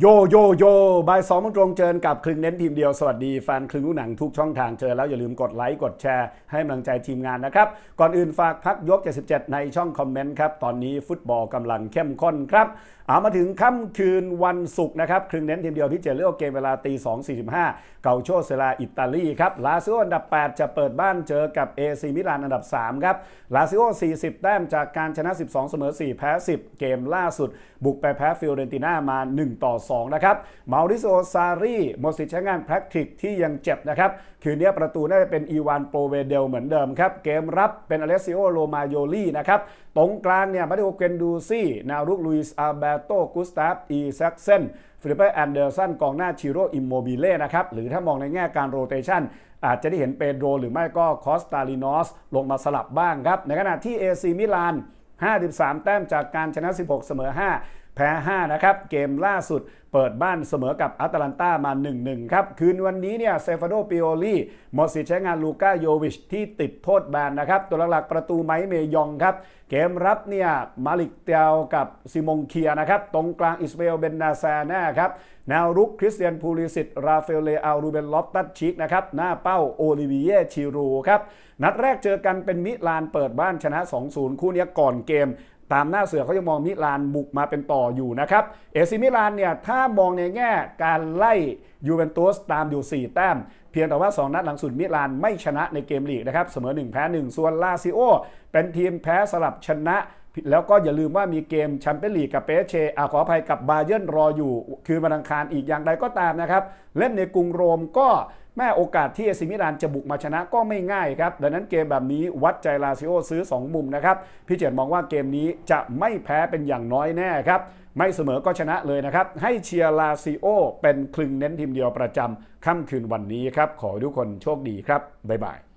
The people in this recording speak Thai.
โยโยโยบายสองโมงตรงเจอกับคลึงเน้นทีมเดียว สวัสดีแฟนคลึงลูกหนังทุกช่องทางเจอแล้วอย่าลืมกดไลค์กดแชร์ให้กำลังใจทีมงานนะครับ ก่อนอื่นฝากพักยก 77 ในช่องคอมเมนต์ครับ ตอนนี้ฟุตบอลกำลังเข้มข้นครับเอามาถึงค่ำคืนวันศุกร์นะครับคลึงเน้นทีมเดียวที่เจอเลือกเกมเวลาตี2.45 เกาโชเซลาอิตาลีครับลาซิโออันดับ 8 จะเปิดบ้านเจอกับเอซีมิลานอันดับ3ครับลาซิโอ 40 แต้มจากการชนะ 12 เสมอ 4 แพ้ 10 เกมล่าสุด บุกไปแพ้ฟิโอเรนติน่ามา 1 ต่อ2 นะครับ มาริโซซารีหมดสิทธิ์ใช้งานแพทริกที่ยังเจ็บนะครับ คืนนี้ประตูน่าจะเป็นอีวานโปรเวเดลเหมือนเดิมครับ เกมรับเป็นอเลสซิโอโรมาโยลีนะครับ ตรงกลางเนี่ยมาริโอเกนดูซี่ นารุกลุยส์อาเบโตกุสตาฟอีแซกเซนฟิลิปเปอร์แอนเดอร์สันกองหน้าชิโรอิมโมบิเล่นะครับ หรือถ้ามองในแง่การโรเตชันอาจจะได้เห็นเปโดรหรือไม่ก็คอสตาลินอสลงมาสลับบ้างครับ ในขณะที่เอซีมิลาน53 แต้มจากการชนะ 16 เสมอ 5 แพ้ 5 นะครับ เกมล่าสุดเปิดบ้านเสมอกับอัตแลนตามา 1-1 ครับ คืนวันนี้เนี่ยเซฟาโดปิโอลีหมดสิทธิ์ใช้งานลูก้าโยวิชที่ติดโทษแบนนะครับ ตัวหลักๆประตูไมค์เมยองครับ เกมรับเนี่ยมาลิกเตียวกับซิมงเคียนะครับ ตรงกลางอิสเบลเบนนาซาน่าครับแนวรุกคริสเตียนพูลิสิตราเฟลเลอารูเบนลอฟตัสชิกนะครับ หน้าเป้าโอลิเวียชิรูครับ นัดแรกเจอกันเป็นมิลานเปิดบ้านชนะ 2-0 คู่นี้ก่อนเกม ตามหน้าเสือเขายังมองมิลานบุกมาเป็นต่ออยู่นะครับเอซิมิลานเนี่ยถ้ามองในแง่การไล่ยูเวนตุสตามอยู่ 4 แต้ม เพียงแต่ว่า 2 นัดหลังสุดมิลานไม่ชนะในเกมลีกนะครับเสมอ 1 แพ้ 1 ส่วนลาซิโอเป็นทีมแพ้สลับชนะ แล้วก็อย่าลืมว่ามีเกมแชมเปี้ยนลีกกับเปเชอาขออภัยกับบาเยิร์นรออยู่คือวันอังคารอีกอย่างใดก็ตามนะครับเล่นในกรุงโรมก็แม่โอกาสที่เอซิมิลานจะบุกมาชนะก็ไม่ง่ายครับ ดังนั้นเกมแบบนี้วัดใจลาซิโอซื้อ 2 มุมนะครับ พี่เจตมองว่าเกมนี้จะไม่แพ้เป็นอย่างน้อยแน่ครับ ไม่เสมอก็ชนะเลยนะครับ ให้เชียร์ลาซิโอเป็นคลึงเน้นทีมเดียวประจำค่ำคืนวันนี้ครับ ขอให้ทุกคนโชคดีครับ บ๊ายบาย